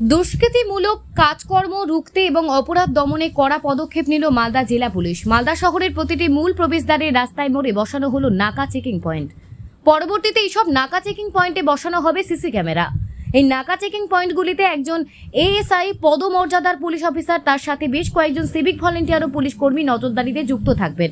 দুষ্কৃতিমূলক কাজকর্ম রুখতে এবং অপরাধ দমনে কড়া পদক্ষেপ নিল মালদা জেলা পুলিশ। মালদা শহরের প্রতিটি মূল প্রবেশদ্বারের রাস্তায় মোড়ে বসানো হলো নাকা চেকিং পয়েন্ট। পরবর্তীতে এইসব নাকা চেকিং পয়েন্টে বসানো হবে সিসি ক্যামেরা। এই নাকা চেকিং পয়েন্টগুলিতে একজন এএসআই পদমর্যাদার পুলিশ অফিসার, তার সাথে বেশ কয়েকজন সিভিক ভলেন্টিয়ার ও পুলিশ কর্মী নজরদারিতে যুক্ত থাকবেন।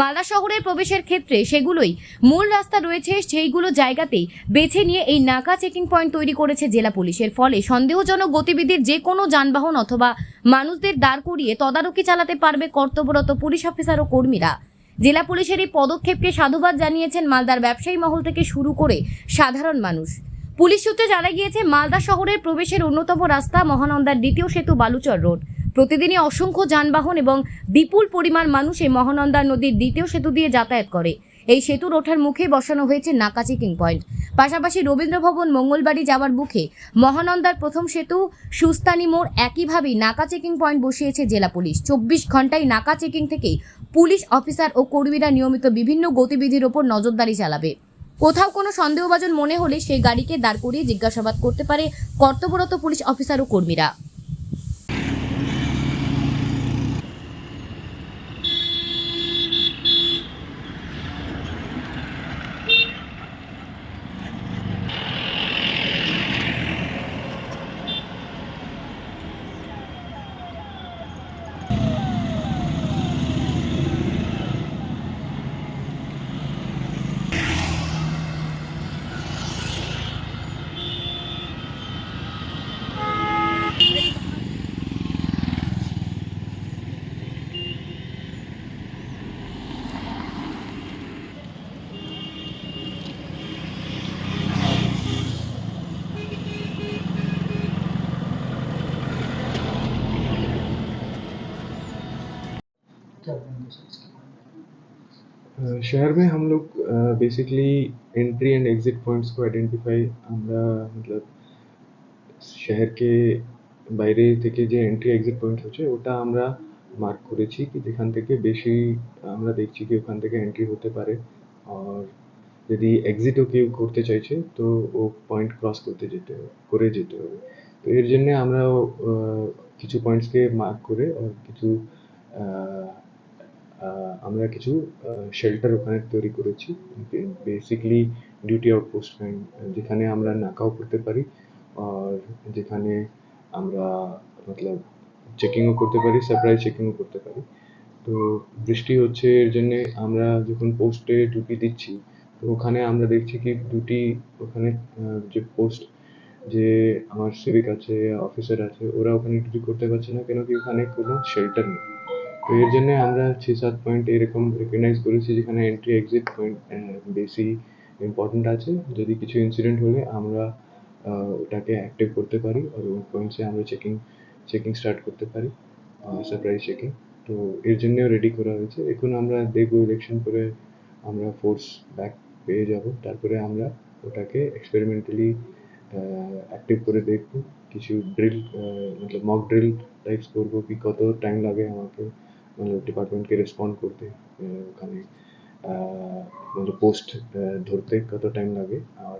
মালদা শহরের প্রবেশের ক্ষেত্রে সেগুলোই মূল রাস্তা রয়েছে, সেইগুলো জায়গাতেই বেছে নিয়ে এই নাকা চেকিং পয়েন্ট তৈরি করেছে জেলা পুলিশের ফলে সন্দেহজনক গতিবিধির যে কোনো যানবাহন অথবা মানুষদের দাঁড় করিয়ে তদারকি চালাতে পারবে কর্তব্যরত পুলিশ অফিসার ও কর্মীরা। জেলা পুলিশের এই পদক্ষেপকে সাধুবাদ জানিয়েছেন মালদার ব্যবসায়ী মহল থেকে শুরু করে সাধারণ মানুষ। পুলিশ সূত্রে জানা গিয়েছে, মালদা শহরের প্রবেশের অন্যতম রাস্তা মহানন্দার দ্বিতীয় সেতু বালুচর রোড। প্রতিদিনই অসংখ্য যানবাহন এবং বিপুল পরিমাণ মানুষ এই মহানন্দা নদীর দ্বিতীয় সেতু দিয়ে যাতায়াত করে। এই সেতুর ওঠার মুখে বসানো হয়েছে নাকা চেকিং পয়েন্ট। পাশাপাশি রবীন্দ্র ভবন মঙ্গলবাড়ি যাওয়ার মুখে মহানন্দার প্রথম সেতু সুস্তানি মোড় একইভাবেই নাকা চেকিং পয়েন্ট বসিয়েছে জেলা পুলিশ। চব্বিশ ঘন্টায় নাকা চেকিং থেকেই পুলিশ অফিসার ও কর্মীরা নিয়মিত বিভিন্ন গতিবিধির ওপর নজরদারি চালাবে। কোথাও কোনো সন্দেহভাজন মনে হলে সেই গাড়িকে দাঁড় করিয়ে জিজ্ঞাসাবাদ করতে পারে কর্তব্যরত পুলিশ অফিসার ও কর্মীরা। शहर में हम लोग basically entry and exit points को आइडेंटिफाई আমরা मतलब শহরকে বাইরে থেকে যে এন্ট্রি এক্সিট পয়েন্ট হচ্ছে ওটা আমরা মার্ক করেছি কি যেখান থেকে বেশি আমরা দেখছি কি ওখান থেকে এন্ট্রি হতে পারে আর যদি এক্সিটও কেউ করতে চাইছে তো ও পয়েন্ট ক্রস করতে যেতে হবে করে যেতে হবে তো এর জন্য আমরা আহ, কিছু পয়েন্টসকে মার্ক করে আর কিছু আহ, আহ, আমরা কিছু শেল্টার ওখানে তৈরি করেছি। বেসিকলি ডিউটি আউটপোস্ট কাইন্ড যেখানে আমরা নাকাও করতে পারি, আর যেখানে আমরা মতলব চেকিংও করতে পারি সারপ্রাইজ চেকিংও করতে পারি। তো বৃষ্টি হচ্ছে, এর জন্যে আমরা যখন পোস্টে ডিউটি দিচ্ছি, তো ওখানে আমরা দেখছি কি দুটি ওখানে যে পোস্ট যে আমার সিভিক আছে অফিসার আছে, ওরা ওখানে ডিউটি করতে পারছে না, কেন কি ওখানে কোনো শেল্টার নেই। তো এর জন্য আমরা ছ সাত পয়েন্ট এরকম রেকগনাইজ করেছি যেখানে এন্ট্রি এক্সিট পয়েন্ট বেশি ইম্পর্ট্যান্ট আছে। যদি কিছু ইনসিডেন্ট হলে আমরা ওটাকে অ্যাক্টিভ করতে পারি ওই পয়েন্টসে আমরা চেকিং চেকিং স্টার্ট করতে পারি সারপ্রাইজ চেকিং তো এর জন্যও রেডি করা হয়েছে। এখন আমরা দেখব ইলেকশন করে আমরা ফোর্স ব্যাক পেয়ে যাব। তারপরে আমরা ওটাকে এক্সপেরিমেন্টালি অ্যাক্টিভ করে দেখব। কিছু ড্রিল মতলব মক ড্রিল টাইপস করব, কি কত টাইম লাগে আমাকে। মানে ডিপার্টমেন্টকে রেসপন্ড করতে ওখানে মানে পোস্ট ধরতে কত টাইম লাগে। আর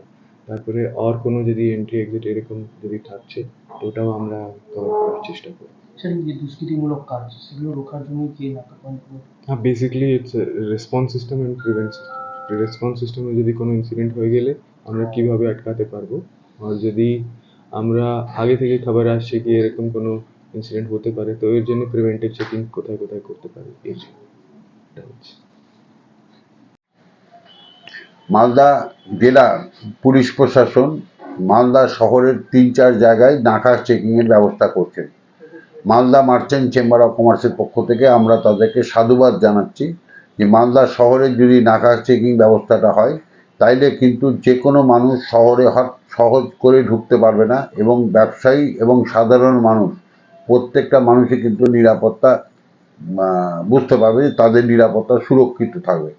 তারপরে আর কোনো যদি এন্ট্রি এক্সিট এরকম যদি থাকছে ওটাও আমরা কভার করার চেষ্টা করি সেটা যে দুষ্কৃতিমূলক কাজ সেগুলো রোখার জন্য কি হ্যাঁ basically it's response system and prevent system response সিস্টেমে যদি কোনো ইনসিডেন্ট হয়ে গেলে আমরা কীভাবে আটকাতে পারব? আর যদি আমরা আগে থেকে খবর আসছে কি এরকম কোনো ইনসিডেন্ট হতে পারে, তো এর জন্য প্রিভেন্টিভ চেকিং কোথায় কোথায় করতে পারি মালদা জেলা পুলিশ প্রশাসন মালদা শহরের তিন চার জায়গায় নাকা চেকিংয়ের ব্যবস্থা করছেন মালদা মার্চেন্ট চেম্বার অফ কমার্সের পক্ষ থেকে আমরা তাদেরকে সাধুবাদ জানাচ্ছি যে মালদা শহরে যদি নাকা চেকিং ব্যবস্থাটা হয়, তাইলে কিন্তু যে কোনো মানুষ শহরে হঠাৎ সহজ করে ঢুকতে পারবে না এবং ব্যবসায়ী এবং সাধারণ মানুষ প্রত্যেকটা মানুষই কিন্তু নিরাপত্তা বুঝতে পারবে তাদের নিরাপত্তা সুরক্ষিত থাকবে।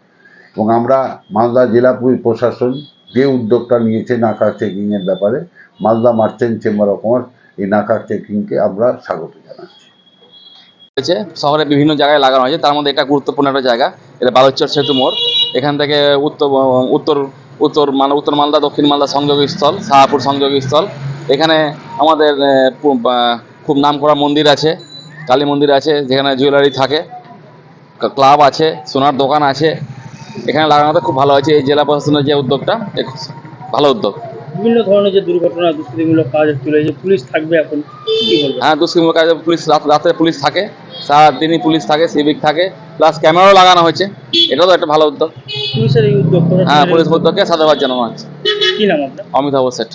এবং আমরা মালদা জেলা পুলিশ প্রশাসন যে উদ্যোগটা নিয়েছে নাকা চেকিংয়ের ব্যাপারে, Malda merchant chamber of commerce এই নাকা চেকিংকে আমরা স্বাগত জানাচ্ছি। হয়েছে, শহরে বিভিন্ন জায়গায় লাগানো হয়েছে, তার মধ্যে এটা গুরুত্বপূর্ণ একটা জায়গা, এটা বালুচর সেতু মোড়। এখান থেকে উত্তর উত্তর উত্তর মানে উত্তর মালদা, দক্ষিণ মালদা সংযোগস্থল, শাহপুর সংযোগস্থল। এখানে আমাদের খুব নাম করা মন্দির আছে কালী মন্দির আছে যেখানে জুয়েলারি থাকে ক্লাব আছে সোনার দোকান আছে এখানে লাগানোতে খুব ভালো হয়েছে এই জেলা প্রশাসনের যে উদ্যোগটা ভালো উদ্যোগ। বিভিন্ন ধরনের যে দুর্ঘটনা দুষ্কৃতিমূলক কাজ চলে যে পুলিশ থাকবে এখন হ্যাঁ দুষ্কর্ম কাজে পুলিশ রাত পুলিশ থাকে সারাদিনই পুলিশ থাকে সিভিক থাকে প্লাস ক্যামেরাও লাগানো হয়েছে এটাও তো একটা ভালো উদ্যোগ। পুলিশের এই উদ্যোগ হ্যাঁ পুলিশ উদ্যোগকে সাধুবাদ জানানো হচ্ছে। কি নাম আপনার? অমিতাভ সেট